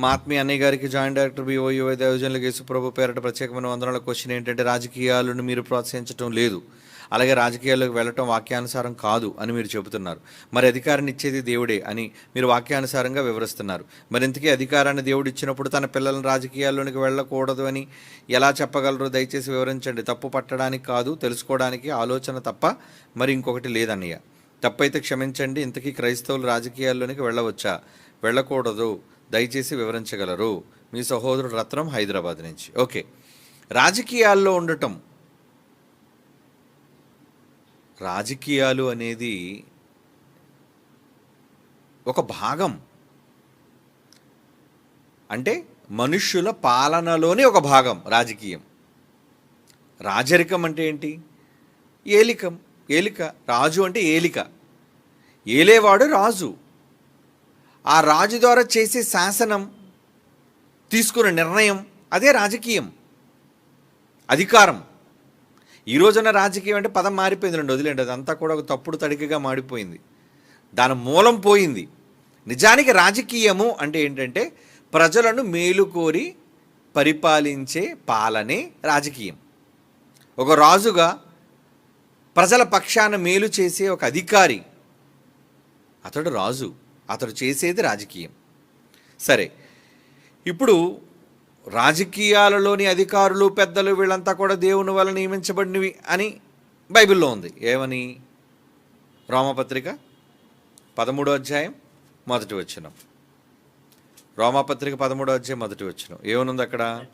ప్రియమైన మా ఆత్మీయ అన్నయ్య గారికి జాయింట్ డైరెక్టర్ బిఓయూ ఆయోజనలకు యేసుప్రభు పేరట ప్రత్యేకమైన వందనాల క్వశ్చన్ ఏంటంటే రాజకీయాలను మీరు ప్రోత్సహించడం లేదు. అలాగే రాజకీయాల్లోకి వెళ్ళటం వాక్యానుసారం కాదు అని మీరు చెబుతున్నారు. మరి అధికారాన్ని ఇచ్చేది దేవుడే అని మీరు వాక్యానుసారంగా వివరిస్తున్నారు. మరి ఇంతకీ అధికారాన్ని దేవుడు ఇచ్చినప్పుడు తన పిల్లలను రాజకీయాల్లోనికి వెళ్ళకూడదు అని ఎలా చెప్పగలరు దయచేసి వివరించండి. తప్పు పట్టడానికి కాదు తెలుసుకోవడానికి ఆలోచన తప్ప మరి ఇంకొకటి లేదన్నయ్య. తప్పైతే క్షమించండి ఇంతకీ క్రైస్తవులు రాజకీయాల్లోనికి వెళ్ళవచ్చా? వెళ్ళకూడదు. దయచేసి వివరించగలరు. మీ సహోదరుడు రత్నం హైదరాబాద్ నుంచి. ఓకే. రాజకీయాల్లో ఉండటం. రాజకీయాలు అనేది ఒక భాగం. అంటే మనుష్యుల పాలనలోని ఒక భాగం రాజకీయం. రాజరికం అంటే ఏంటి? ఏలికం. ఏలిక రాజు అంటే ఏలిక. ఏలేవాడు రాజు. ఆ రాజు ద్వారా చేసే శాసనం తీసుకున్న నిర్ణయం అదే రాజకీయం. అధికారం. ఈ రోజున రాజకీయం అంటే పదం మారిపోయింది రెండు వదిలేండి అదంతా కూడా ఒక తప్పుడు తడికగా మాడిపోయింది దాని మూలం పోయింది. నిజానికి రాజకీయము అంటే ఏంటంటే ప్రజలను మేలుకోరి పరిపాలించే పాలనే రాజకీయం. ఒక రాజుగా ప్రజల పక్షాన మేలు చేసే ఒక అధికారి. అతడు రాజు. అతడు చేసేది రాజకీయం. సరే. ఇప్పుడు రాజకీయాలలోని అధికారులు పెద్దలు వీళ్ళంతా కూడా దేవుని వల్ల నియమించబడినవి అని బైబిల్లో ఉంది. ఏమని? రోమపత్రిక పదమూడో అధ్యాయం మొదటి వచనం. రోమపత్రిక పదమూడో అధ్యాయం మొదటి వచనం. ఏమనుంది అక్కడ?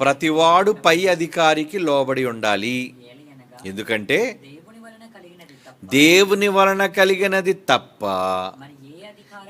ప్రతివాడు పై అధికారికి లోబడి ఉండాలి. ఎందుకంటే దేవుని వలన కలిగినది తప్ప.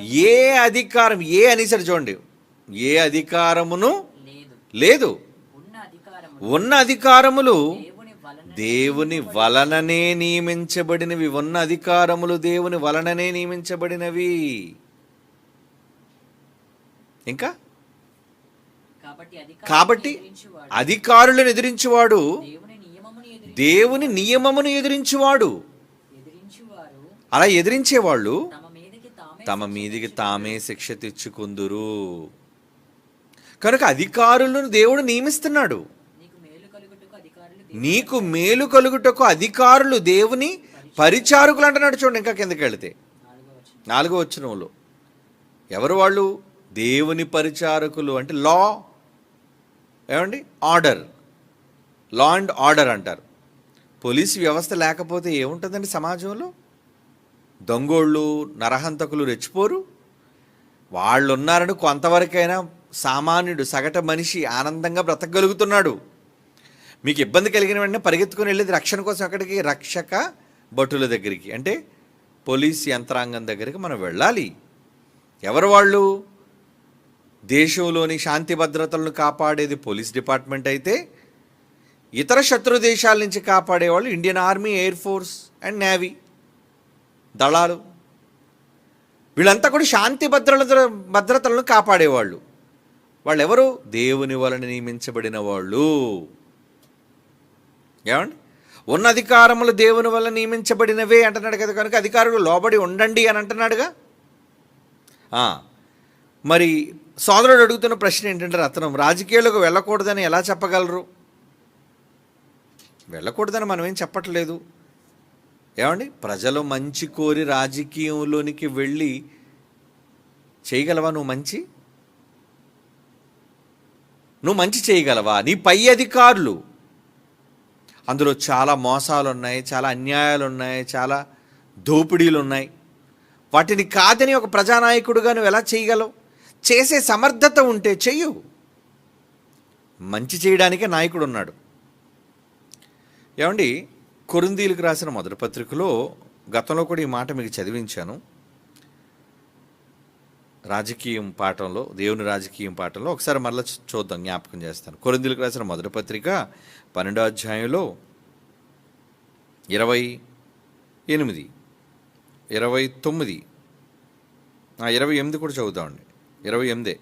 ఏ అధికారం ఏ అనేసరి చూడండి. ఏ అధికారమును? లేదు. ఉన్న అధికారం ఉన్న అధికారములు దేవుని వలన దేవుని వలననే నియమించబడినవి. ఉన్న అధికారములు దేవుని వలననే నియమించబడినవి. ఇంకా? కాబట్టి అధికారులను ఎదిరించువాడు. దేవుని నియమమును ఎదిరించువాడు. అలా ఎదిరించేవాళ్ళు తమ మీదకి తామే శిక్ష తెచ్చుకుందురు. కనుక అధికారులను దేవుడు నియమిస్తున్నాడు. నీకు మేలు కలుగుటకు అధికారులు దేవుని పరిచారకులు అంటున్నాడు చూడండి ఇంకా కిందకి వెళితే. నాలుగో వచ్చిన నాలుగో వచనంలో. ఎవరు వాళ్ళు? దేవుని పరిచారకులు అంటే లా ఏమండి? ఆర్డర్ లా అండ్ ఆర్డర్ అంటారు. పోలీస్ వ్యవస్థ లేకపోతే ఏముంటుందండి సమాజంలో? దొంగోళ్ళు నరహంతకులు రెచ్చిపోరు. వాళ్ళు ఉన్నారని కొంతవరకైనా సామాన్యుడు సగటు మనిషి ఆనందంగా బ్రతకగలుగుతున్నాడు. మీకు ఇబ్బంది కలిగిన వెంటనే పరిగెత్తుకుని వెళ్ళేది రక్షణ కోసం అక్కడికి రక్షక భటుల దగ్గరికి. అంటే పోలీస్ యంత్రాంగం దగ్గరికి మనం వెళ్ళాలి. ఎవరు వాళ్ళు? దేశంలోని శాంతి భద్రతలను కాపాడేది పోలీస్ డిపార్ట్మెంట్ అయితే ఇతర శత్రు దేశాల నుంచి కాపాడేవాళ్ళు Indian army air force and navy. దళాలు. వీళ్ళంతా కూడా శాంతి భద్రత భద్రతలను కాపాడేవాళ్ళు. వాళ్ళు ఎవరు దేవుని వలన నియమించబడిన వాళ్ళు. ఏమండి? ఉన్న అధికారములు దేవుని వల్ల నియమించబడినవే అంటున్నాడు కదా కనుక అధికారులు లోబడి ఉండండి అని అంటున్నాడుగా? మరి సోదరుడు అడుగుతున్న ప్రశ్న ఏంటంటే రత్నం రాజకీయాలకు వెళ్ళకూడదని ఎలా చెప్పగలరు? వెళ్ళకూడదని మనం ఏం చెప్పట్లేదు. ఏమండి? ప్రజలు మంచి కోరి రాజకీయంలోనికి వెళ్ళి చేయగలవా నువ్వు మంచి? నువ్వు మంచి చేయగలవా? నీ పై అధికారులు. అందులో చాలా మోసాలు ఉన్నాయి చాలా అన్యాయాలు ఉన్నాయి చాలా దోపిడీలు ఉన్నాయి వాటిని కాదని ఒక ప్రజానాయకుడుగా నువ్వు ఎలా చేయగలవు? చేసే సమర్థత ఉంటే చెయ్యు. మంచి చేయడానికే నాయకుడు ఉన్నాడు. ఏమండి? కొరిందీలకు రాసిన మొదటి పత్రికలో గతంలో కూడా ఈ మాట మీకు చదివించాను. రాజకీయం పాఠంలో దేవుని రాజకీయం పాఠంలో ఒకసారి మరలా చూ- చూద్దాం జ్ఞాపకం చేస్తాను. కొరిందీలకు రాసిన మొదటి పత్రిక పన్నెండో అధ్యాయంలో ఇరవై ఎనిమిది ఇరవై తొమ్మిది ఇరవై ఎనిమిది కూడా చదువుతామండి. ఇరవై ఎనిమిదే.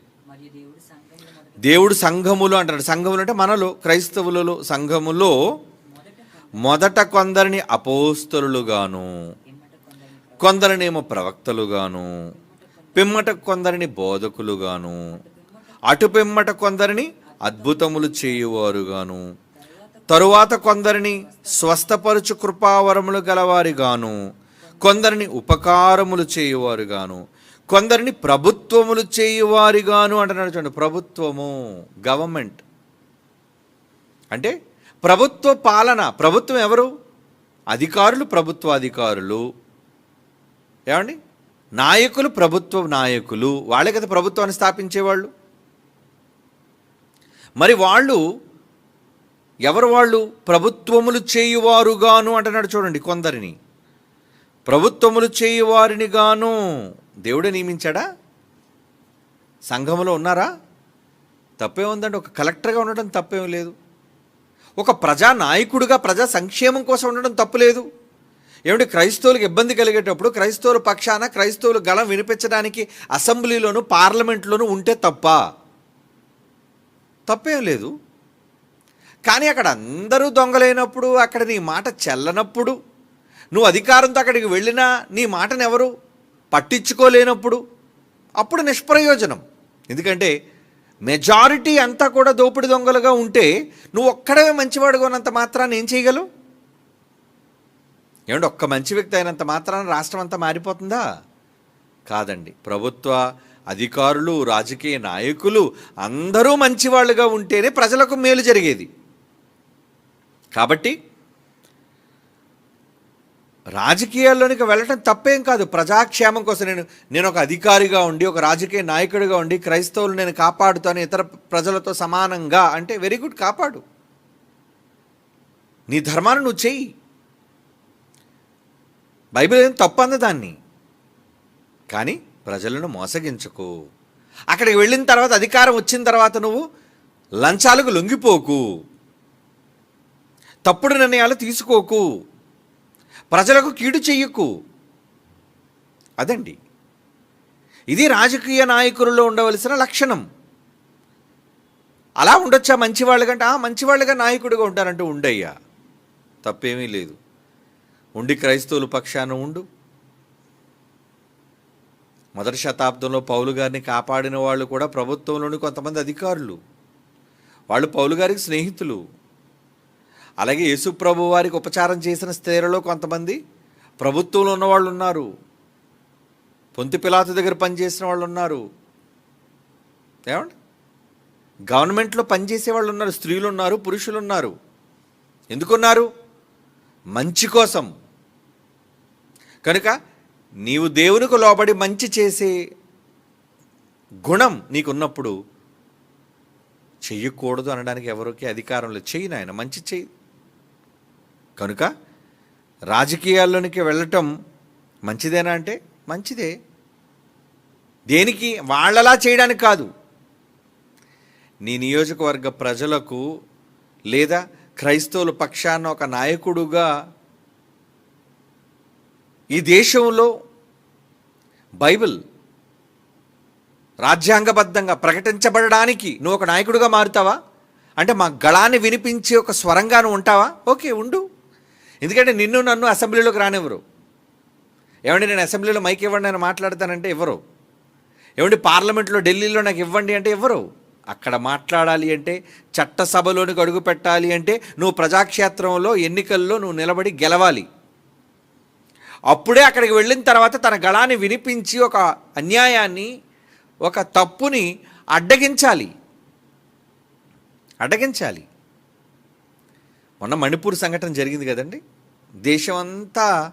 దేవుడు సంఘములు అంటాడు. సంఘములు అంటే మనలో క్రైస్తవులలో సంఘములో మొదట కొందరిని అపోస్తలుగాను కొందరినేమో ప్రవక్తలుగాను పిమ్మట కొందరిని బోధకులుగాను అటు పిమ్మట కొందరిని అద్భుతములు చేయువారుగాను తరువాత కొందరిని స్వస్థపరుచు కృపావరములు గలవారిగాను కొందరిని ఉపకారములు చేయువారుగాను కొందరిని ప్రభుత్వములు చేయువారిగాను అంటున్నాడు చూడండి ప్రభుత్వము గవర్నమెంట్. అంటే ప్రభుత్వ పాలన ప్రభుత్వం ఎవరు? అధికారులు ప్రభుత్వ అధికారులు ఏమండి? నాయకులు ప్రభుత్వ నాయకులు. వాళ్ళే కదా ప్రభుత్వాన్ని స్థాపించేవాళ్ళు. మరి వాళ్ళు ఎవరు వాళ్ళు? ప్రభుత్వములు చేయువారుగాను అంటున్నాడు చూడండి కొందరిని. ప్రభుత్వములు చేయువారిని గాను దేవుడే నియమించాడా? సంఘములో ఉన్నారా? తప్పే ఉందండి. ఒక కలెక్టర్గా ఉండడం తప్పేం లేదు. ఒక ప్రజా నాయకుడిగా ప్రజా సంక్షేమం కోసం ఉండడం తప్పులేదు. ఏమిటి క్రైస్తవులకు ఇబ్బంది కలిగేటప్పుడు క్రైస్తవుల పక్షాన క్రైస్తవులు గళం వినిపించడానికి అసెంబ్లీలోను పార్లమెంట్లోనూ ఉంటే తప్ప. తప్పేం లేదు. కానీ అక్కడ అందరూ దొంగలైనప్పుడు అక్కడ నీ మాట చెల్లనప్పుడు నువ్వు అధికారంతో అక్కడికి వెళ్ళినా నీ మాటను ఎవరు పట్టించుకోలేనప్పుడు అప్పుడు నిష్ప్రయోజనం. ఎందుకంటే మెజారిటీ అంతా కూడా దోపిడి దొంగలుగా ఉంటే నువ్వు ఒక్కడే మంచివాడు కొనంత మాత్రాన్ని ఏం చేయగలవు? ఏమంటే ఒక్క మంచి వ్యక్తి అయినంత మాత్రాన రాష్ట్రం అంతా మారిపోతుందా? కాదండి. ప్రభుత్వ అధికారులు రాజకీయ నాయకులు అందరూ మంచివాళ్ళుగా ఉంటేనే ప్రజలకు మేలు జరిగేది. కాబట్టి రాజకీయాల్లోనికి వెళ్ళటం తప్పేం కాదు. ప్రజాక్షేమం కోసం నేను నేను ఒక అధికారిగా ఉండి ఒక రాజకీయ నాయకుడిగా ఉండి క్రైస్తవులు నేను కాపాడుతాను ఇతర ప్రజలతో సమానంగా అంటే వెరీ గుడ్ కాపాడు. నీ ధర్మాన్ని నువ్వు చెయ్యి. బైబిల్ ఏం తప్పంది దాన్ని? కానీ ప్రజలను మోసగించకు. అక్కడికి వెళ్ళిన తర్వాత అధికారం వచ్చిన తర్వాత నువ్వు లంచాలకు లొంగిపోకు. తప్పుడు నిర్ణయాలు తీసుకోకు. ప్రజలకు కీడు చెయ్యకు. అదండి. ఇది రాజకీయ నాయకులలో ఉండవలసిన లక్షణం. అలా ఉండొచ్చా మంచివాళ్ళు కంటే? ఆ మంచివాళ్ళుగా నాయకుడిగా ఉంటారంటూ ఉండయ్యా. తప్పేమీ లేదు. ఉండి క్రైస్తవుల పక్షాన ఉండు. మొదటి శతాబ్దంలో పౌలు గారిని కాపాడిన వాళ్ళు కూడా ప్రభుత్వంలోని కొంతమంది అధికారులు. వాళ్ళు పౌలు గారికి స్నేహితులు. అలాగే యేసు ప్రభు వారికి ఉపచారం చేసిన స్త్రీలలో కొంతమంది ప్రభుత్వంలో ఉన్నవాళ్ళు ఉన్నారు. పొంతి పిలాతు దగ్గర పనిచేసిన వాళ్ళు ఉన్నారు. ఏమండి? గవర్నమెంట్లో పనిచేసే వాళ్ళు ఉన్నారు స్త్రీలు ఉన్నారు పురుషులు ఉన్నారు. ఎందుకున్నారు? మంచి కోసం. కనుక నీవు దేవునికి లోబడి మంచి చేసే గుణం నీకున్నప్పుడు చెయ్యకూడదు అనడానికి ఎవరికి అధికారం లేదు. చెయ్యి నాయన మంచి చెయ్యి. కనుక రాజకీయాల్లోనికి వెళ్ళటం మంచిదేనా అంటే మంచిదే. దేనికి? వాళ్ళలా చేయడానికి కాదు. నీ నియోజకవర్గ ప్రజలకు లేదా క్రైస్తవుల పక్షాన ఒక నాయకుడుగా ఈ దేశంలో బైబిల్ రాజ్యాంగబద్ధంగా ప్రకటించబడడానికి నువ్వు ఒక నాయకుడిగా మారుతావా? అంటే మా గళాన్ని వినిపించే ఒక స్వరంగాను ఉంటావా? ఓకే ఉండు. ఎందుకంటే నిన్ను నన్ను అసెంబ్లీలోకి రానివ్వరు. ఏమండి నేను అసెంబ్లీలో మైక్ ఇవ్వండి అని మాట్లాడతానంటే ఇవ్వరు. ఏమండి పార్లమెంట్లో ఢిల్లీలో నాకు ఇవ్వండి అంటే ఇవ్వరు. అక్కడ మాట్లాడాలి అంటే చట్టసభలోనికి అడుగు పెట్టాలి అంటే నువ్వు ప్రజాక్షేత్రంలో ఎన్నికల్లో నువ్వు నిలబడి గెలవాలి. అప్పుడే అక్కడికి వెళ్ళిన తర్వాత తన గళాన్ని వినిపించి ఒక అన్యాయాన్ని ఒక తప్పుని అడ్డగించాలి. అడ్డగించాలి. మొన్న మణిపూర్ సంఘటన జరిగింది కదండి. దేశం అంతా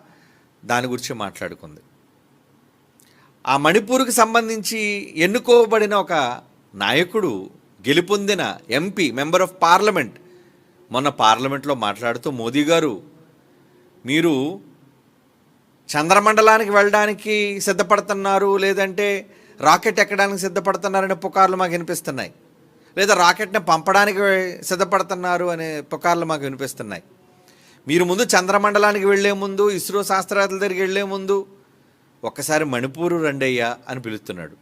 దాని గురించి మాట్లాడుకుంది. ఆ మణిపూర్కి సంబంధించి ఎన్నుకోబడిన ఒక నాయకుడు గెలుపొందిన ఎంపీ మెంబర్ ఆఫ్ పార్లమెంట్ మొన్న పార్లమెంట్లో మాట్లాడుతూ మోదీ గారు మీరు చంద్రమండలానికి వెళ్ళడానికి సిద్ధపడుతున్నారు లేదంటే రాకెట్ ఎక్కడానికి సిద్ధపడుతున్నారనే పుకార్లు మాకు వినిపిస్తున్నాయి. లేదా రాకెట్ని పంపడానికి సిద్ధపడుతున్నారు అనే పుకార్లు మాకు వినిపిస్తున్నాయి. మీరు ముందు చంద్రమండలానికి వెళ్ళే ముందు ఇస్రో శాస్త్రవేత్తల దగ్గరికి వెళ్ళే ముందు ఒక్కసారి మణిపూరు రండయ్యా అని పిలుస్తున్నాడు.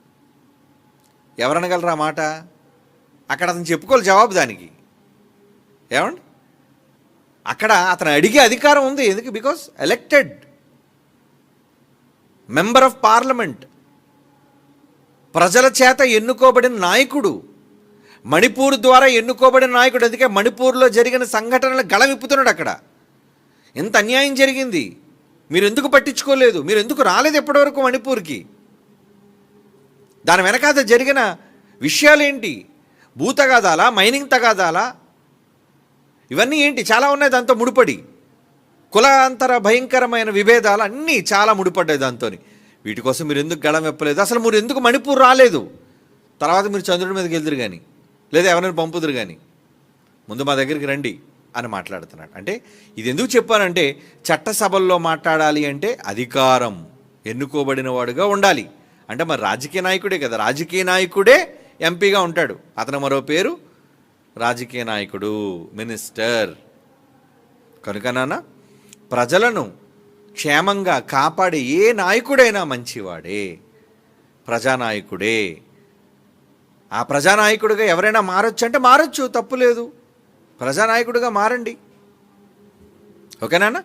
ఎవరనగలరా మాట? అక్కడ అతను చెప్పుకోవాలి జవాబు దానికి. ఏమండి? అక్కడ అతను అడిగే అధికారం ఉంది. ఎందుకు? Because elected member of parliament. ప్రజల చేత ఎన్నుకోబడిన నాయకుడు. మణిపూర్ ద్వారా ఎన్నుకోబడిన నాయకుడు అందుకే మణిపూర్లో జరిగిన సంఘటనలు గళమిప్పుతున్నాడు అక్కడ. ఎంత అన్యాయం జరిగింది? మీరు ఎందుకు పట్టించుకోలేదు? మీరు ఎందుకు రాలేదు ఎప్పటివరకు మణిపూర్కి? దాని వెనకాత జరిగిన విషయాలేంటి? భూ తగాదాలా మైనింగ్ తగాదాలా? ఇవన్నీ ఏంటి? చాలా ఉన్నాయి దాంతో ముడిపడి. కులాంతర భయంకరమైన విభేదాలు అన్నీ చాలా ముడిపడ్డాయి దాంతో వీటి కోసం మీరు ఎందుకు గళం ఎప్పలేదు అసలు మీరు ఎందుకు మణిపూర్ రాలేదు? తర్వాత మీరు చంద్రుడి మీదకి వెళ్తురు కానీ లేదా ఎవరైనా పంపుదురు కానీ ముందు మా దగ్గరికి రండి అని మాట్లాడుతున్నాడు. అంటే ఇది ఎందుకు చెప్పానంటే చట్టసభల్లో మాట్లాడాలి అంటే అధికారం ఎన్నుకోబడిన వాడుగా ఉండాలి. అంటే మరి రాజకీయ నాయకుడే కదా రాజకీయ నాయకుడే ఎంపీగా ఉంటాడు. అతను మరో పేరు? రాజకీయ నాయకుడు మినిస్టర్. కనుక నాన్న ప్రజలను క్షేమంగా కాపాడే ఏ నాయకుడైనా మంచివాడే ప్రజానాయకుడే. ఆ ప్రజానాయకుడిగా ఎవరైనా మారొచ్చు అంటే మారొచ్చు తప్పు లేదు. ప్రజానాయకుడిగా మారండి. ఓకేనా